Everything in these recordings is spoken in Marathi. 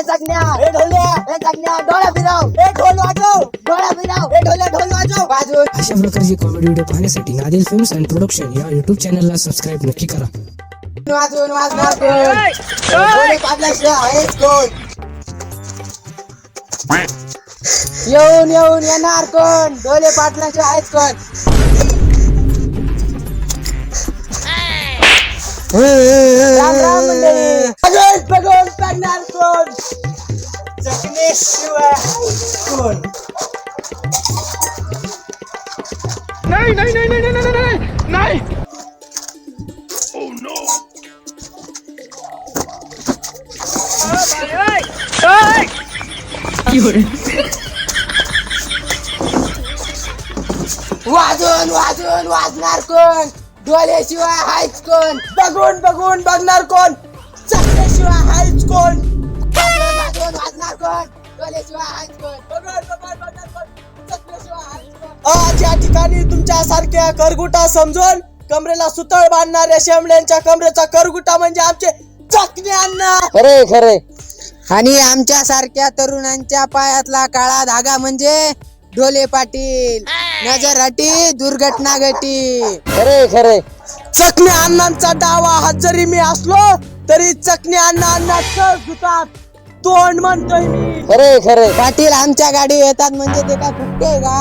ए चकण्या ए ढोल्या ए चकण्या डोळा फिरव ए ढोल वाजव डोळा फिरव ए ढोल्या ढोल वाजव वाजव अशा प्रकारची कॉमेडी व्हिडिओ पाहण्यासाठी नादिल फिल्म्स अँड प्रोडक्शन या युट्यूब चॅनलला सबस्क्राईब नक्की करा। वाजवून वाजणार कोण पाडल्याशिवाय आहेच कोण येऊन येऊन येणार कोण? ढोले पाटलाशिवाय आहेच कोण? राम राम मंडळी। बघून बघून पाडणार कोण? शिवाय कोण नाही वाजून वाजून वाजणार कोण डोळ्याशिवाय हायच कोण बघून बघून बघणार कोण चांगल्याशिवाय हायच कोण आज या ठिकाणी तुमच्या सारख्या करगुटा समजून कमरेला सुतळ बांधणाऱ्या शेमड्यांच्या कमरेचा करगुटा म्हणजे आमचे चकणे अण्णा. खरे खरे. आणि आमच्या सारख्या तरुणांच्या पायातला काळा धागा म्हणजे ढोले पाटील. नजर हटी दुर्घटना घटी. खरे खरे. चकणे अण्णांचा डावा हात जरी मी असलो तरी चकणे अण्णा अण्णा चढ धुतात तोंड म्हणतोय मी. खरे खरे. पाटील आमच्या गाडी येतात म्हणजे ते काय फुटते का?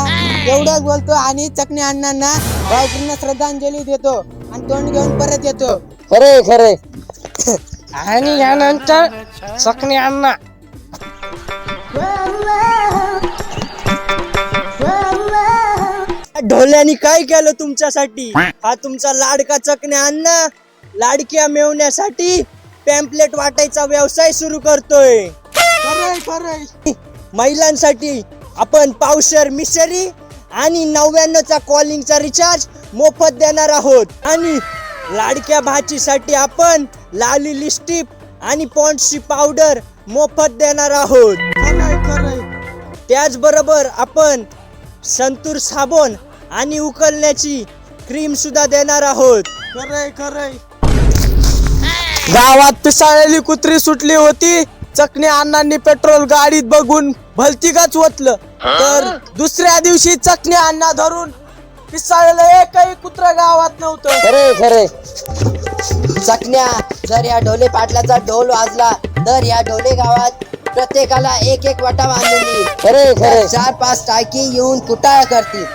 एवढंच बोलतो आणि चकणे अण्णांना भावपूर्ण श्रद्धांजली देतो आणि तोंड घेऊन परत येतो. खरे खरे. आणि यानंतर सकने अण्णा. ढोल्यानी काय केलं तुमच्यासाठी? हा तुमचा लाडका चकणे अण्णा लाडक्या मिळवण्यासाठी पॅम्पलेट वाटायचा व्यवसाय सुरू करतोय. महिलांसाठी आपण पावशर मिसरी आणि नव्याण्णवचा कॉलिंगचा रिचार्ज मोफत देणार आहोत. आणि लाडक्या भाचीसाठी आपण लाली लिस्टिप आणि पॉन्डची पावडर मोफत देणार आहोत. त्याचबरोबर आपण संतूर साबण आणि उकलण्याची क्रीम सुद्धा देणार आहोत. खरंय खरंय. गावात पिसाळलेली कुत्री सुटली होती. चकणे अण्णांनी पेट्रोल गाडीत बघून भलतीकाच ओतलं. तर दुसऱ्या दिवशी चकणे अण्णा धरून पिसाळलेलं एकही कुत्र गावात नव्हतं. खरे खरे. चकण्या जर या ढोले पाटलाचा ढोल वाजला तर या ढोले गावात प्रत्येकाला एक एक वटा बांधून देईल खरे खरे. चार पाच टाकी येऊन कुटाळ करतील.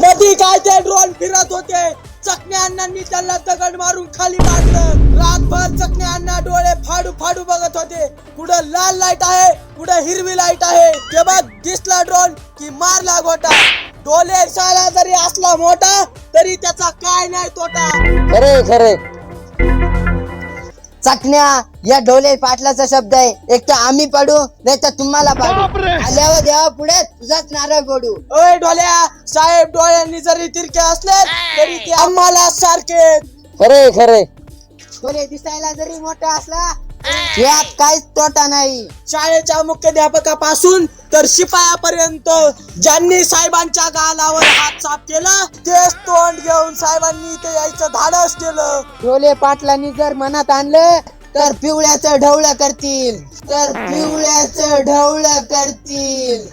मधी काय ते ड्रोन फिरत होते. चकण्या अण्णांनी त्यांना दगड मारून खाली मारलं. रातभर चकण्या अण्णा डोळे फाडू फाडू बघत होते. कुठं लाल लाइट आहे कुठं हिरवी लाइट आहे. तेव्हा दिसला ड्रोन की मारला गोटा. डोले साला जरी असला मोठा तरी त्याचा काय नाही तोटा. खरे खरे चकण्या या ढोले पाटलाचा शब्द आहे. एक तर आम्ही पडू नाही तर तुम्हाला बापरे! आल्यावर देवा पुढे तुझाच नारळ पडू ओय ढोल्या साहेब डोळ्यांनी जरी तिरके असले तरी ते आम्हाला सारखे खरे खरे ढोले दिसायला जरी मोठा असला यात काहीच तोटा नाही. शाळेच्या मुख्याध्यापकापासून तर शिपायापर्यंत ज्यांनी साहेबांच्या गालावर हात साफ केला तेच तोंड घेऊन साहेबांनी इथे यायचं धाडस केलं. ढोले पाटलांनी जर मनात आणलं तर पिवळ्याचं ढवळ्या करतील. तर पिवळ्याचं ढवळ्या करतील.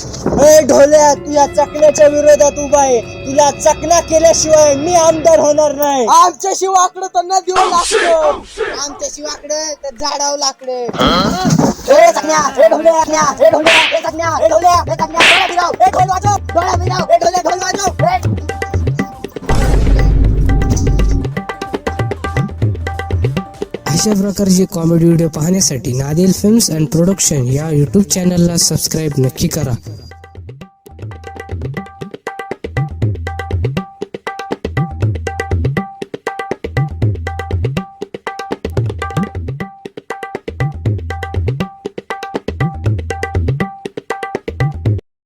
ए ढोल्या तू या चकण्याच्या विरोधात उभा आहे. तुला चकना केल्याशिवाय मी आमदार होणार नाही. आमच्या शिवाकडं तर न देऊ लागतं. आमच्या शिवाकडं तर झाडावं लागतं. चकण्या ए ढोल्या ढोल्या चकण्या ढोल्या चकण्या डोळा ढोल वाजव डोळा ढोल्या ढोल अशा प्रकारचे कॉमेडी व्हिडिओ पाहण्यासाठी नादेल फिल्म्स अँड प्रोडक्शन या यूट्यूब चॅनलला सबस्क्राईब नक्की करा.